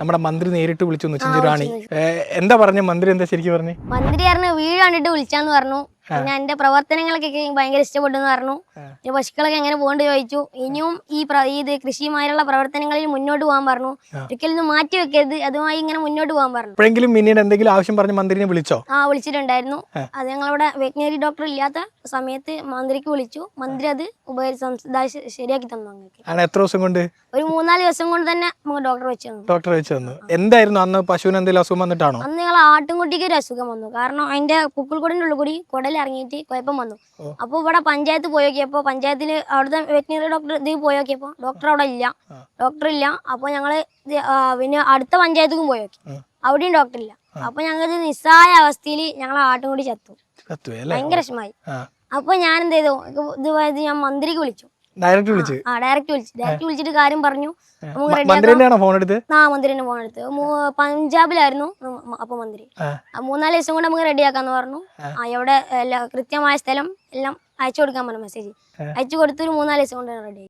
നമ്മുടെ മന്ത്രി നേരിട്ട് വിളിച്ചു ചിഞ്ചുറാണി. എന്താ പറഞ്ഞു? മന്ത്രി എന്താ ശരിക്കും പറഞ്ഞു? മന്ത്രി പറഞ്ഞു വീട് കണ്ടിട്ട് വിളിച്ചാന്ന് പറഞ്ഞു. പിന്നെ എന്റെ പ്രവർത്തനങ്ങളൊക്കെ ഭയങ്കര ഇഷ്ടപ്പെട്ടു എന്ന് പറഞ്ഞു പിന്നെ പശുക്കളൊക്കെ എങ്ങനെ പോകേണ്ടി ചോദിച്ചു. ഇനിയും ഈ ഇത് കൃഷിയുമായുള്ള പ്രവർത്തനങ്ങളിൽ മുന്നോട്ട് പോകാൻ പറഞ്ഞു. ഒരിക്കലും മാറ്റി വെക്കരുത്. അതുമായി ഇങ്ങനെ മുന്നോട്ട് പോകാൻ പറഞ്ഞു. എപ്പോഴെങ്കിലും മിന്നീട് എന്തെങ്കിലും ആവശ്യം പറഞ്ഞു മന്ത്രിനെ വിളിച്ചോ? ആ വിളിച്ചിട്ടുണ്ടായിരുന്നു. അത് ഞങ്ങളിവിടെ വെറ്റിനറി ഡോക്ടർ ഇല്ലാത്ത സമയത്ത് മന്ത്രിക്ക് വിളിച്ചു. മന്ത്രി അത് സംസ്- ശരിയാക്കി തന്നു അങ്ങനെ എത്ര ദിവസം കൊണ്ട്? ഒരു മൂന്നാൽ ദിവസം കൊണ്ട് തന്നെ ഡോക്ടർ വെച്ച് ഡോക്ടർ വെച്ചു വെച്ച് തന്നു. എന്തായിരുന്നു അന്ന് പശുവിന് എന്തെങ്കിലും അസുഖം വന്നിട്ടാണോ? അന്ന് ഞങ്ങൾ ആട്ടുംകുട്ടിക്ക് ഒരു അസുഖം വന്നു. കാരണം അതിന്റെ പുക്കിൾക്കൊടിന്റെ ഉള്ളിൽ കൂടി കുടൽ ഇറങ്ങിയിട്ട് കുഴപ്പം വന്നു. അപ്പൊ അപ്പോൾ ഇവിടെ പഞ്ചായത്ത് പോയി നോക്കിയപ്പോൾ പഞ്ചായത്തിൽ അവിടുത്തെ വെറ്റിനറി ഡോക്ടർ ഇത് പോയി നോക്കിയപ്പോൾ ഡോക്ടർ അവിടെ ഇല്ല. ഡോക്ടർ ഇല്ല. അപ്പോൾ ഞങ്ങൾ പിന്നെ അടുത്ത പഞ്ചായത്തും പോയി നോക്കി അവിടെയും ഡോക്ടർ ഇല്ല. അപ്പോൾ ഞങ്ങൾക്ക് നിസ്സായ അവസ്ഥയിൽ ഞങ്ങൾ ആട്ടുംകുടി ചത്തു. ചത്തുപോയി അല്ലേ? ഭയങ്കര വിഷമായി അപ്പൊ അപ്പോൾ ഞാൻ എന്ത് ചെയ്തു ഇത് ഞാൻ മന്ത്രിക്ക് വിളിച്ചു. ഡയറക്റ്റ് വിളിച്ച്. ആ ഡയറക്റ്റ് വിളിച്ചു. ഡയറക്റ്റ് വിളിച്ചിട്ട് കാര്യം പറഞ്ഞു. നമുക്ക് റെഡി മന്ത്രി തന്നെയാണോ ഫോൺ എടുത്ത്? ആ മന്ത്രിന്റെ ഫോൺ എടുത്ത്. പഞ്ചാബിലായിരുന്നു അപ്പൊ മന്ത്രി മൂന്നാൽ ദിവസം കൊണ്ട് നമുക്ക് റെഡിയാക്കാന്ന് പറഞ്ഞു. ആ. എവിടെ എല്ലാ കൃത്യമായ സ്ഥലം എല്ലാം അയച്ചു കൊടുക്കാൻ പറഞ്ഞു മെസ്സേജ്. അയച്ചു കൊടുത്തൊരു മൂന്നാൽ ദിവസം കൊണ്ട് റെഡി